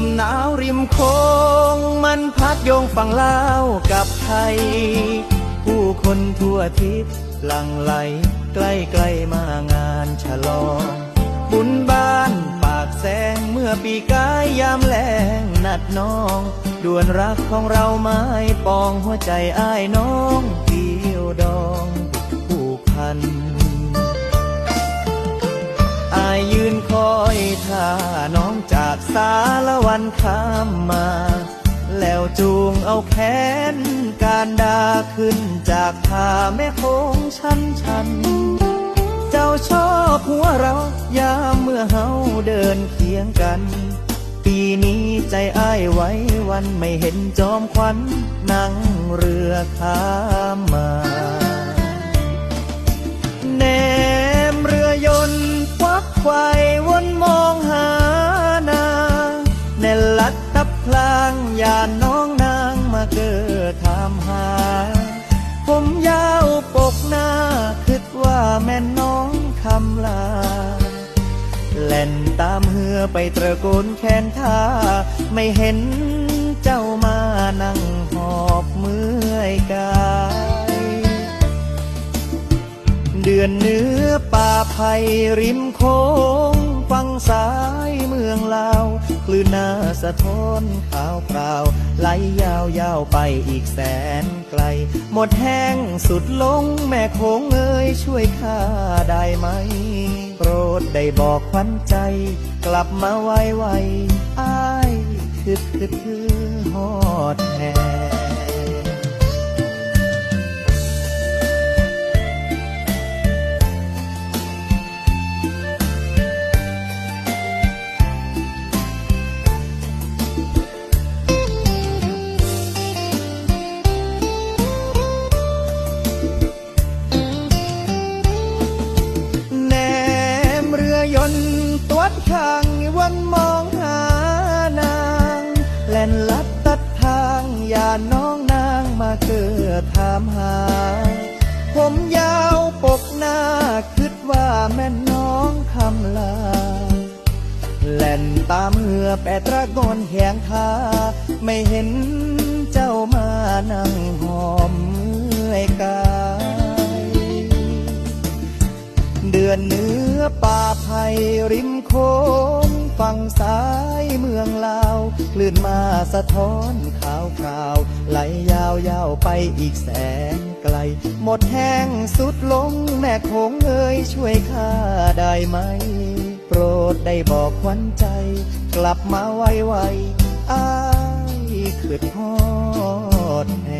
มหนาวริมโคงมันพัดโยงฝั่งลาวกับไทย ผู้คนทั่วทิศหลั่งไหลใกล้ใกล้มางานฉลองบุญบ้านปากแสงเมื่อปีกายยามแลงนัดน้องด่วนรักของเราไม้ปองหัวใจอ้ายน้องเกี่ยวดองผูกพันานข้ามมา แล้วจูงเอาแขน การดาขึ้นจากท่าแม่โคงชันชัน เจ้าชอบหัวเรายามเมื่อเฮาเดินเคียงกัน ปีนี้ใจอ้ายไว้วันไม่เห็นจอมควันนั่งเรือข้ามมาานน้องนางมาเกิดถามหา ผมยาวปกหน้าคิดว่าแม่น้องคำลา แล่นตามเหือไปตระโกนแขนท่า ไม่เห็นเจ้ามานั่งหอบเมื่อยกายเดือนเนื้อป่าไผ่ริมโค้ง ฝั่งซ้ายเมืองลาว คลื่นหน้าสะท้อนขาวเปล่าไหลยาวยาวไปอีกแสนไกล หมดแห้งสุดลงแม่โค้งเอ้ยช่วยข้าได้ไหม โปรดได้บอกควันใจ กลับมาไวไวๆอ้ายคือคือคือฮอดแท้แน ยนต์ตวดข้างวันมองหานางแล่นลัดตัดทางอย่าน้องนางมาเกิดถามหา ผมยาวปกหน้าคิดว่าแม่น้องคำลาแล่นตามเหือแปดตระกอนแหงคาไม่เห็นเจ้ามานั่งหอมเมื่อยกา ลือนเนื้อป่าไผ่ริมโค้งฝั่งซ้ายเมืองลาวคลื่นมาสะท้อนข่าวคราว ไหลยาวยาวไปอีกแสนไกล หมดแห้งสุดลงแม่คงเอ้ยช่วยข้าได้ไหม โปรดได้บอกวันใจ กลับมาไวไวอ้ายคือพอดแ